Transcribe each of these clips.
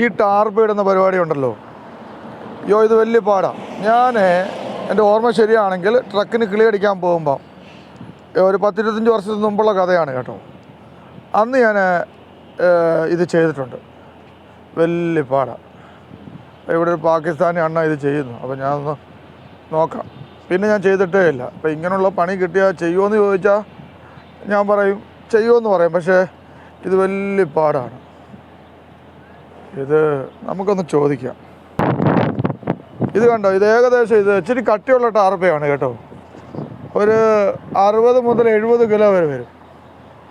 ഈ ടാർപ്പ് ഇടുന്ന പരിപാടി ഉണ്ടല്ലോ. അയ്യോ ഇത് വലിയ പാടാണ് ഞാൻ എന്റെ ഓർമ്മ ശരിയാണെങ്കിൽ ട്രക്കിന് കിളി അടിക്കാൻ പോകുമ്പോൾ ഒരു പത്തിരുപത്തഞ്ച് വർഷത്തിന് മുമ്പുള്ള കഥയാണ് കേട്ടോ. അന്ന് ഞാൻ ഇത് ചെയ്തിട്ടുണ്ട്. വലിയ പാടാണ് ഇവിടെ ഒരു പാകിസ്ഥാനി അണ്ണ ഇത് ചെയ്യുന്നു. അപ്പോൾ ഞാനൊന്ന് നോക്കാം. പിന്നെ ഞാൻ ചെയ്തിട്ടേ ഇല്ല. അപ്പോൾ ഇങ്ങനെയുള്ള പണി കിട്ടിയാൽ ചെയ്യുമോ എന്ന് ചോദിച്ചാൽ ഞാൻ പറയും ചെയ്യുമെന്ന് പറയും. പക്ഷേ ഇത് വലിയ പാടാണ്. ഇത് നമുക്കൊന്ന് ചോദിക്കാം. ഇത് കണ്ടോ? ഇത് ഏകദേശം ഇത് ഇച്ചിരി കട്ടിയുള്ള ടാർപ്പയാണ് കേട്ടോ. ഒരു അറുപത് മുതൽ എഴുപത് കിലോ വരെ വരും.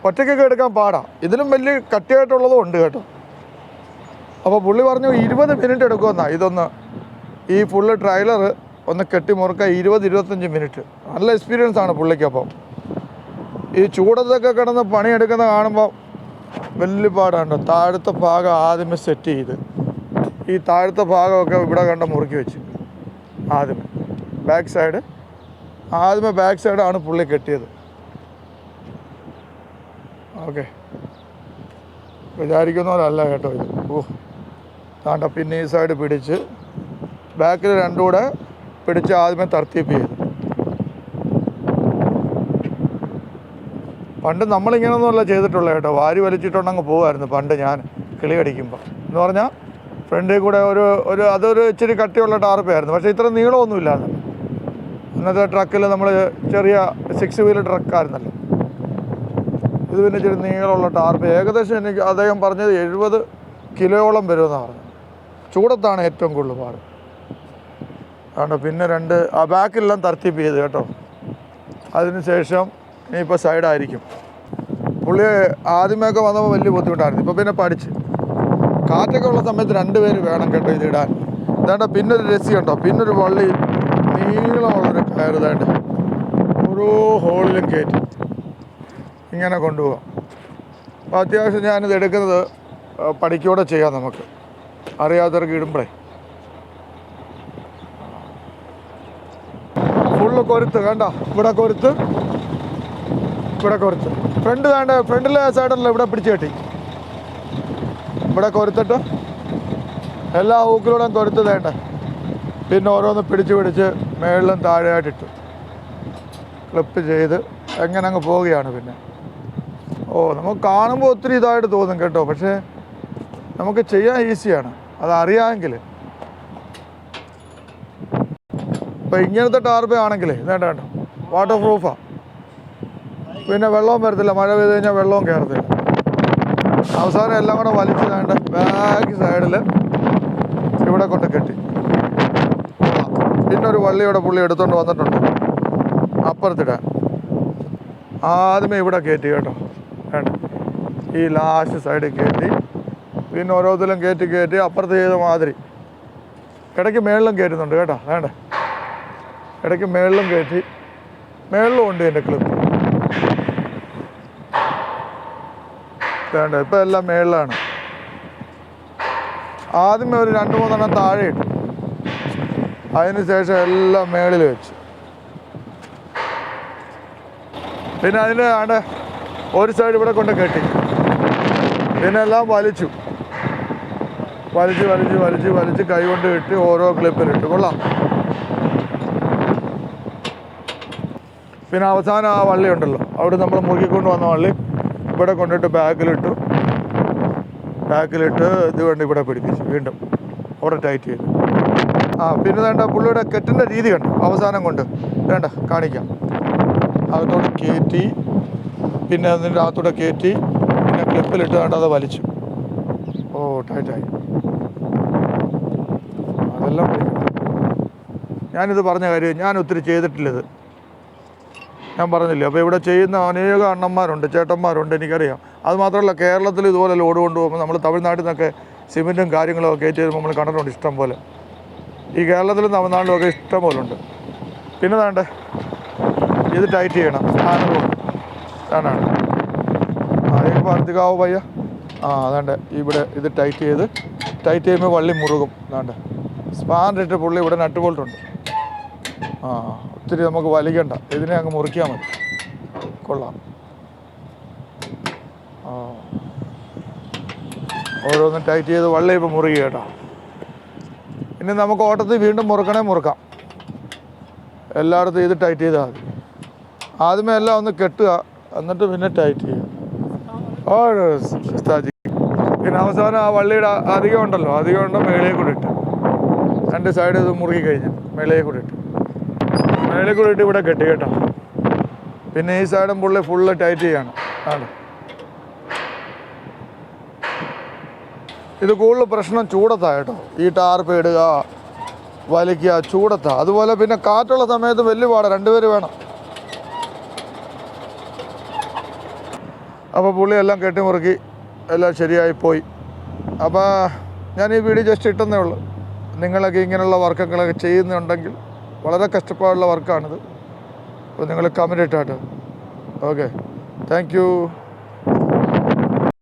ഒറ്റയ്ക്കൊക്കെ എടുക്കാൻ പാടാം. ഇതിലും വലിയ കട്ടിയായിട്ടുള്ളതും ഉണ്ട് കേട്ടോ. അപ്പോൾ പുള്ളി പറഞ്ഞു ഇരുപത് മിനിറ്റ് എടുക്കുമെന്നാ. ഇതൊന്ന് ഈ ഫുള്ള് ട്രailer ഒന്ന് കെട്ടി മുറുക്കാൻ ഇരുപത് ഇരുപത്തഞ്ച് മിനിറ്റ്. നല്ല എക്സ്പീരിയൻസ് ആണ് പുള്ളിക്കപ്പം. ഈ ചൂടത്തൊക്കെ കിടന്ന് പണിയെടുക്കുന്ന കാണുമ്പോൾ വലിയ പാടാണ് താഴത്തെ ഭാഗം ആദ്യമേ സെറ്റ് ചെയ്ത്. ഈ താഴത്തെ ഭാഗമൊക്കെ ഇവിടെ കണ്ട മുറുക്കി വെച്ച്. ആദ്യമേ. ബാക്ക് സൈഡ് ആദ്യമേ ബാക്ക് സൈഡാണ് പുള്ളി കെട്ടിയത്. ഓക്കെ വിചാരിക്കുന്നവരല്ല കേട്ടോ ഇത്. ഓ. താണ്ട പിന്നെ ഈ സൈഡ് പിടിച്ച്. ബാക്കിൽ രണ്ടും കൂടെ പിടിച്ച് ആദ്യമേ തർത്തീപ്പ് ചെയ്തു. പണ്ട് നമ്മളിങ്ങനൊന്നുമല്ല ചെയ്തിട്ടുള്ളത് കേട്ടോ. വാരി വലിച്ചിട്ടുണ്ടെങ്കിൽ പോകുമായിരുന്നു പണ്ട് ഞാൻ കിളി അടിക്കുമ്പോൾ എന്ന് പറഞ്ഞാൽ ഫ്രണ്ടിൽ കൂടെ ഒരു ഒരു അതൊരു ഇച്ചിരി കട്ടിയുള്ള ടാർപ്പായിരുന്നു. പക്ഷേ ഇത്ര നീളമൊന്നുമില്ലായിരുന്നു. ഇന്നത്തെ ട്രക്കിൽ നമ്മൾ ചെറിയ സിക്സ് വീലർ ട്രക്കായിരുന്നല്ലോ. ഇത് പിന്നെ ഇച്ചിരി നീളമുള്ള ടാർപ്പ്. ഏകദേശം എനിക്ക് അദ്ദേഹം പറഞ്ഞത് എഴുപത് കിലോയോളം വരുമെന്നാണ് പറഞ്ഞത്. ചൂടത്താണ് ഏറ്റവും കൂടുതൽ പാട്. അതുകൊണ്ട് പിന്നെ രണ്ട് ആ ബാക്കിലെല്ലാം തർത്തിപ്പ് ചെയ്ത് കേട്ടോ. അതിനുശേഷം ഇനിയിപ്പോൾ സൈഡായിരിക്കും പുള്ളി ആദ്യമൊക്കെ വന്നപ്പോൾ വലിയ ബുദ്ധിമുട്ടായിരുന്നു. ഇപ്പോൾ പിന്നെ പഠിച്ച്. കാറ്റൊക്കെ ഉള്ള സമയത്ത് രണ്ട് പേര് വേണം കേട്ടോ ഇത് ഇടാൻ. ഇതാണ്ട് പിന്നൊരു രസി ഉണ്ടോ? പിന്നൊരു വള്ളി നീളമുള്ളൊരു ഇതാണ്ട്. ഓരോ ഹോളിലും കയറ്റി ഇങ്ങനെ കൊണ്ടുപോകാം അപ്പോൾ അത്യാവശ്യം ഞാനിത് എടുക്കുന്നത് പഠിക്കൂടെ ചെയ്യാം നമുക്ക്. അറിയാത്തവർക്ക് ഇടുമ്പോഴേ ഫുള്ള് കൊരുത്ത് കണ്ട? ഇവിടെ കൊരുത്ത്. ഇവിടെ കുറച്ച് ഫ്രണ്ട് വേണ്ട ഫ്രണ്ടിലെ സൈഡല്ല ഇവിടെ പിടിച്ച് കെട്ടി. ഇവിടെ കൊരുത്തിട്ട് എല്ലാ ഊക്കിലൂടെയും കൊരുത്ത് തേണ്ട. പിന്നെ ഓരോന്ന് പിടിച്ച് പിടിച്ച് മേളിലും താഴെയായിട്ടിട്ടു ക്ലിപ്പ് ചെയ്ത് എങ്ങനെ അങ്ങ് പോവുകയാണ് പിന്നെ. ഓ നമുക്ക് കാണുമ്പോൾ ഒത്തിരി ഇതായിട്ട് തോന്നും കേട്ടോ. പക്ഷേ നമുക്ക് ചെയ്യാൻ ഈസിയാണ്. അതറിയാമെങ്കിൽ ഇപ്പം ഇങ്ങനത്തെ ടാർപ്പ് ആണെങ്കിൽ വേണ്ട വേണ്ട വാട്ടർ പ്രൂഫാണ് പിന്നെ വെള്ളവും വരത്തില്ല. മഴ പെയ്ത് കഴിഞ്ഞാൽ വെള്ളവും കയറത്തില്ല അവസാനം എല്ലാം കൂടെ വലിച്ചു വേണ്ട ബാക്ക് സൈഡിൽ ഇവിടെ കൊണ്ട് കെട്ടി. പിന്നൊരു വള്ളിയുടെ പുള്ളി എടുത്തുകൊണ്ട് വന്നിട്ടുണ്ട്. അപ്പുറത്തിടാൻ. ആദ്യമേ ഇവിടെ കയറ്റി കേട്ടോ. വേണ്ട. ഈ ലാസ്റ്റ് സൈഡിൽ കയറ്റി പിന്നെ ഓരോരുത്തരും കയറ്റി കയറ്റി അപ്പുറത്ത് ചെയ്ത മാതിരി. ഇടയ്ക്ക് മേളിലും കയറ്റുന്നുണ്ട് കേട്ടോ. വേണ്ട. ഇടയ്ക്ക് മേളിലും കയറ്റി മേളിലും ഉണ്ട് എന്റെ ക്ലിപ്പ് വേണ്ട ഇപ്പം എല്ലാം മേളിലാണ്. ആദ്യമേ ഒരു രണ്ട് മൂന്നെണ്ണം താഴെ ഇട്ടു. അതിനുശേഷം എല്ലാം മേളിൽ വെച്ചു. പിന്നെ അതിന് ആണ്ട് ഒരു സൈഡ് ഇവിടെ കൊണ്ട് കെട്ടി. പിന്നെ എല്ലാം വലിച്ചു. വലിച്ച് വലിച്ച് വലിച്ച് വലിച്ച് കൈ കൊണ്ട് കെട്ടി ഓരോ ക്ലിപ്പിലിട്ട് കൊള്ളാം. പിന്നെ അവസാനം ആ വള്ളി ഉണ്ടല്ലോ. അവിടെ നമ്മൾ മുറുക്കിക്കൊണ്ട് വന്ന വള്ളി ഇവിടെ കൊണ്ടിട്ട് ബാക്കിലിട്ടു. ബാക്കിലിട്ട് ഇത് കൊണ്ട് ഇവിടെ പിടിപ്പിച്ചു. വീണ്ടും അവിടെ ടൈറ്റ് ചെയ്തു. ആ പിന്നെ വേണ്ട പുള്ളിയുടെ കെട്ടിന്റെ രീതി കണ്ടു. അവസാനം കൊണ്ട്. വേണ്ട കാണിക്കാം. അകത്തോട്ട് കയറ്റി പിന്നെ അതിന്റെ അകത്തോടെ കയറ്റി പിന്നെ ക്ലിപ്പിലിട്ട് വേണ്ട അത് വലിച്ചു. ഓ ടൈറ്റായി അതെല്ലാം ഞാനിത് പറഞ്ഞ കാര്യം ഞാൻ ഒത്തിരി ചെയ്തിട്ടില്ലത് ഞാൻ പറഞ്ഞില്ലേ അപ്പോൾ ഇവിടെ ചെയ്യുന്ന അനേക അണ്ണന്മാരുണ്ട് ചേട്ടന്മാരുണ്ട് എനിക്കറിയാം. അത് മാത്രമല്ല കേരളത്തിൽ ഇതുപോലെ ലോഡ് കൊണ്ടുപോകുമ്പോൾ നമ്മൾ തമിഴ്നാട്ടിൽ നിന്നൊക്കെ സിമെന്റും കാര്യങ്ങളും ഒക്കെ കയറ്റി നമ്മൾ കണ്ടിട്ടുണ്ട് ഇഷ്ടം പോലെ. ഈ കേരളത്തിലും തമിഴ്നാട്ടിലും ഒക്കെ ഇഷ്ടം പോലെ ഉണ്ട്. പിന്നെ വേണ്ടേ ഇത് ടൈറ്റ് ചെയ്യണം. സ്ഥാനവും ഇതാണ് ആദ്യം വർദ്ധിക്കാവോ പയ്യ? ആ അതാണ്ട് ഇവിടെ ഇത് ടൈറ്റ് ചെയ്ത് ടൈറ്റ് ചെയ്യുമ്പോൾ വള്ളി മുറുകും. അതാണ്ട് സ്പാൻ ഇട്ട് പുള്ളി ഇവിടെ നട്ട് ബോൾട്ടുണ്ട് ആ ഒത്തിരി നമുക്ക് വലിക്കണ്ട. ഇതിനെ അങ്ങ് മുറിക്കാൻ മതി. കൊള്ളാം. ആ. ഓരോന്നും ടൈറ്റ് ചെയ്ത് വള്ളി ഇപ്പം മുറുകി കേട്ടോ. ഇനി നമുക്ക് ഓട്ടത്തിൽ വീണ്ടും മുറുക്കണേ മുറുക്കാം. എല്ലായിടത്തും ഇത് ടൈറ്റ് ചെയ്താൽ മതി. ആദ്യമേ എല്ലാം ഒന്ന് കെട്ടുക എന്നിട്ട് പിന്നെ ടൈറ്റ് ചെയ്യുക. ഓ ഉസ്താദി. പിന്നെ അവസാനം ആ വള്ളിയുടെ അധികം ഉണ്ടല്ലോ അധികം ഉണ്ടോ മേളയെ കൂടി ഇട്ട്. രണ്ട് സൈഡ് ഇത് മുറുകി കഴിഞ്ഞു മേളയെ കൂടി ഇട്ട്. മേളയെ കൂടെ ഇട്ട് ഇവിടെ കെട്ടി കേട്ടോ. പിന്നെ ഈ സൈഡും പുള്ളി ഫുള്ള് ടൈറ്റ് ചെയ്യണം. ആണ്? ഇത് കൂടുതൽ പ്രശ്നം ചൂടത്താ കേട്ടോ. ഈ ടാർപ്പ് ഇടുക വലിക്കുക ചൂടത്താ. അതുപോലെ പിന്നെ കാറ്റുള്ള സമയത്ത് വലിയ പാടാ രണ്ടുപേര് വേണം. അപ്പോൾ പുള്ളി എല്ലാം കെട്ടിമുറുക്കി എല്ലാം ശരിയായി പോയി. അപ്പോൾ ഞാൻ ഈ വീഡിയോ ജസ്റ്റ് ഇട്ടെന്നേ ഉള്ളൂ. നിങ്ങളൊക്കെ ഇങ്ങനെയുള്ള വർക്കുകളൊക്കെ ചെയ്യുന്നുണ്ടെങ്കിൽ വളരെ കഷ്ടപ്പാടുള്ള വർക്കാണിത് അപ്പോൾ നിങ്ങൾ കമന്റ് ഇട്ടാട്ടോ. Okay thank